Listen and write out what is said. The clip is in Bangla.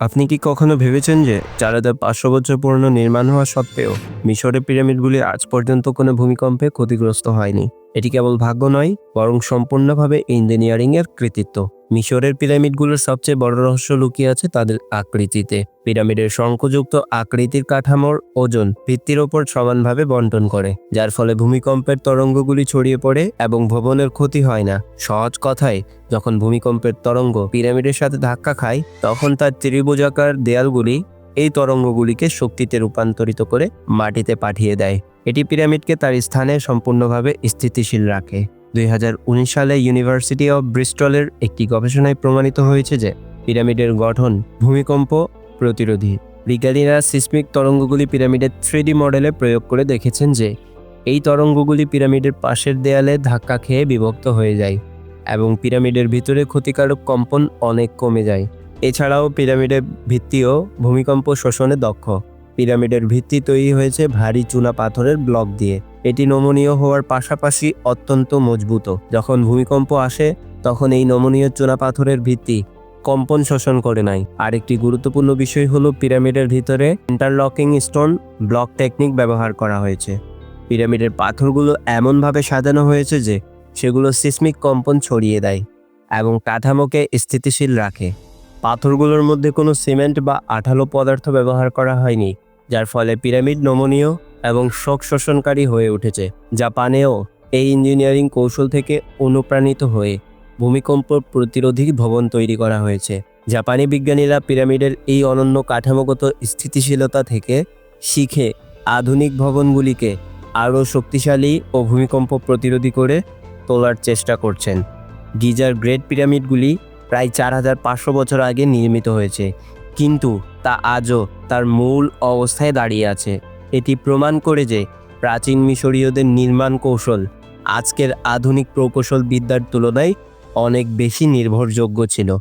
আপনি কি কখনো ভেবেছেন যে চার হাজার পাঁচশো বছর পুরনো নির্মাণ হওয়া সত্ত্বেও মিশরের পিরামিডগুলি আজ পর্যন্ত কোনো ভূমিকম্পে ক্ষতিগ্রস্ত হয়নি? এটি কেবল ভাগ্য নয়, বরং সম্পূর্ণভাবে ইঞ্জিনিয়ারিং এর কৃতিত্ব। মিশরের পিরামিডগুলোর সবচেয়ে বড় রহস্য লুকিয়ে আছে তাদের আকৃতিতে। পিরামিডের শঙ্খযুক্ত আকৃতির কাঠামোর ওজন ভিত্তির ওপর সমানভাবে বন্টন করে, যার ফলে ভূমিকম্পের তরঙ্গগুলি ছড়িয়ে পড়ে এবং ভবনের ক্ষতি হয় না। সহজ কথায়, যখন ভূমিকম্পের তরঙ্গ পিরামিডের সাথে ধাক্কা খায়, তখন তার ত্রিভুজাকার দেয়ালগুলি এই তরঙ্গগুলিকে শক্তিতে রূপান্তরিত করে মাটিতে পাঠিয়ে দেয়। এটি পিরামিডকে তার স্থানে সম্পূর্ণভাবে স্থিতিশীল রাখে। দুই হাজার উনিশ সালে ইউনিভার্সিটি অব ব্রিস্টলের একটি গবেষণায় প্রমাণিত হয়েছে যে পিরামিডের গঠন ভূমিকম্প প্রতিরোধী। বিজ্ঞানীরা সিসমিক তরঙ্গগুলি পিরামিডের থ্রিডি মডেলে প্রয়োগ করে দেখেছেন যে এই তরঙ্গগুলি পিরামিডের পাশের দেয়ালে ধাক্কা খেয়ে বিভক্ত হয়ে যায় এবং পিরামিডের ভিতরে ক্ষতিকারক কম্পন অনেক কমে যায়। এছাড়াও পিরামিডের ভিত্তিও ভূমিকম্প শোষণে দক্ষ। পিরামিডের ভিত্তি তৈরি হয়েছে ভারী চুনা পাথরের ব্লক দিয়ে। এটি নমনীয় হওয়ার পাশাপাশি অত্যন্ত মজবুত। যখন ভূমিকম্প আসে, তখন এই নমনীয় চুনা পাথরের ভিত্তি কম্পন শোষণ করে নাই আরেকটি গুরুত্বপূর্ণ বিষয় হলো পিরামিডের ভিতরে ইন্টারলকিং স্টোন ব্লক টেকনিক ব্যবহার করা হয়েছে। পিরামিডের পাথরগুলো এমনভাবে সাজানো হয়েছে যে সেগুলো সিসমিক কম্পন ছড়িয়ে দেয় এবং কাঠামোকে স্থিতিশীল রাখে। পাথরগুলোর মধ্যে কোনো সিমেন্ট বা আঠালো পদার্থ ব্যবহার করা হয়নি। যার ফলে পিরামিড নমনীয় এবং শোক শোষণকারী হয়ে উঠেছে। জাপানেও এই ইঞ্জিনিয়ারিং কৌশল থেকে অনুপ্রাণিত হয়ে ভূমিকম্প প্রতিরোধী ভবন তৈরি করা হয়েছে। জাপানি বিজ্ঞানীরা পিরামিডের এই অনন্য কাঠামোগত স্থিতিশীলতা থেকে শিখে আধুনিক ভবনগুলিকে আরও শক্তিশালী ও ভূমিকম্প প্রতিরোধী করে তোলার চেষ্টা করছেন। গিজার গ্রেট পিরামিডগুলি প্রায় চার হাজার পাঁচশো বছর আগে নির্মিত হয়েছে। কিন্তু তা আজও তার মূল অবস্থায় দাঁড়িয়ে আছে। এটি প্রমাণ করে যে প্রাচীন মিশরীয়দের নির্মাণ কৌশল আজকের আধুনিক প্রকৌশল বিদ্যার তুলনায় অনেক বেশি নির্ভরযোগ্য ছিল।